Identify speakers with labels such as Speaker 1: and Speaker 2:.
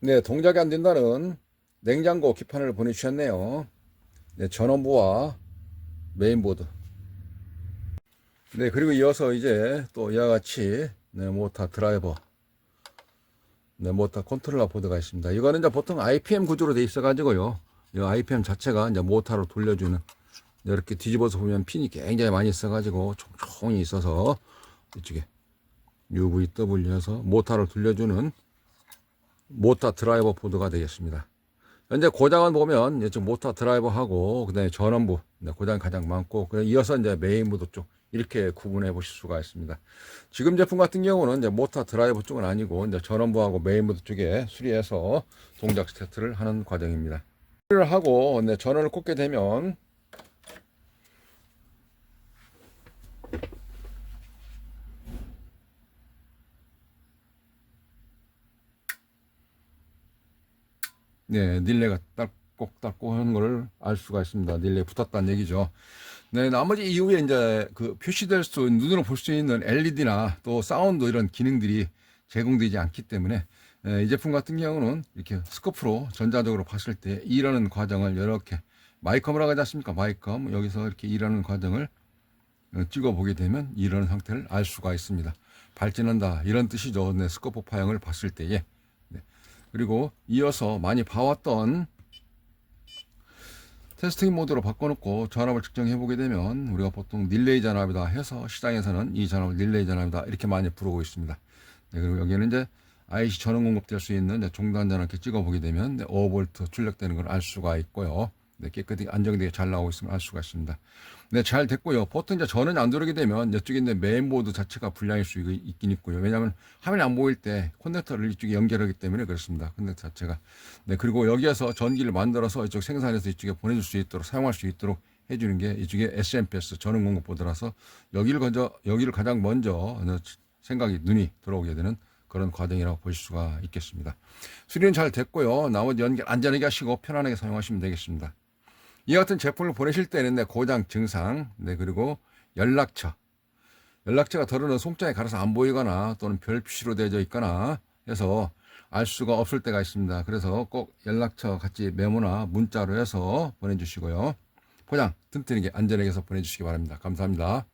Speaker 1: 네, 동작이 안 된다는 냉장고 기판을 보내주셨네요. 네, 전원부와 메인보드. 네, 그리고 이어서 이제 또 이와 같이 네, 모터 드라이버, 네, 모터 컨트롤러 보드가 있습니다. 이거는 이제 보통 IPM 구조로 돼 있어가지고요. 이 IPM 자체가 이제 모터로 돌려주는 네, 이렇게 뒤집어서 보면 핀이 굉장히 많이 있어가지고 총총이 있어서 이쪽에 UVW에서 모터를 돌려주는 모터 드라이버 보드가 되겠습니다. 현재 고장은 보면 이쪽 모터 드라이버하고 그다음에 전원부 네, 고장이 가장 많고 그 이어서 이제 메인보드 쪽 이렇게 구분해 보실 수가 있습니다. 지금 제품 같은 경우는 이제 모터 드라이버 쪽은 아니고 이제 전원부하고 메인보드 쪽에 수리해서 동작 스타트를 하는 과정입니다. 수리를 하고 네, 전원을 꽂게 되면 네, 닐레가 딸꼭딸꼭 하는 걸알 수가 있습니다. 닐레 붙었다는 얘기죠. 네, 나머지 이후에 이제 그 표시될 수, 눈으로 볼 수 있는 LED나 또 사운드 이런 기능들이 제공되지 않기 때문에 예, 이 제품 같은 경우는 이렇게 스코프로 전자적으로 봤을 때 일하는 과정을 이렇게 마이컴이라고 하지 않습니까? 마이컴. 여기서 이렇게 일하는 과정을 어, 찍어 보게 되면 이런 상태를 알 수가 있습니다. 발진한다. 이런 뜻이죠. 네, 스코프 파형을 봤을 때에. 네. 그리고 이어서 많이 봐왔던 테스팅 모드로 바꿔놓고 전압을 측정해 보게 되면 우리가 보통 릴레이 전압이다 해서 시장에서는 이 전압을 릴레이 전압이다 이렇게 많이 부르고 있습니다. 네, 그리고 여기는 이제 IC 전원 공급될 수 있는 종단 전압 이렇게 찍어 보게 되면 네, 5V 출력되는 걸 알 수가 있고요. 네, 깨끗이 안정되게 잘 나오고 있으면 알 수가 있습니다. 네, 잘 됐고요. 보통 이제 전원이 안 들어오게 되면 이쪽에 있는 메인보드 자체가 불량일 수 있- 있긴 있고요. 왜냐하면 화면이 안 보일 때 커넥터를 이쪽에 연결하기 때문에 그렇습니다. 커넥터 자체가. 네, 그리고 여기에서 전기를 만들어서 이쪽 생산해서 이쪽에 보내줄 수 있도록 사용할 수 있도록 해주는 게 이쪽에 SMPS 전원 공급 보드라서 여기를 먼저 여기를 가장 먼저 생각이 눈이 들어오게 되는 그런 과정이라고 보실 수가 있겠습니다. 수리는 잘 됐고요. 나머지 연결 안전하게 하시고 편안하게 사용하시면 되겠습니다. 이 같은 제품을 보내실 때는 네, 고장 증상, 네, 그리고 연락처. 연락처가 덜어는 송장에 갈아서 안 보이거나 또는 별 표시로 되어 있거나 해서 알 수가 없을 때가 있습니다. 그래서 꼭 연락처 같이 메모나 문자로 해서 보내주시고요. 포장 튼튼하게 안전하게 해서 보내주시기 바랍니다. 감사합니다.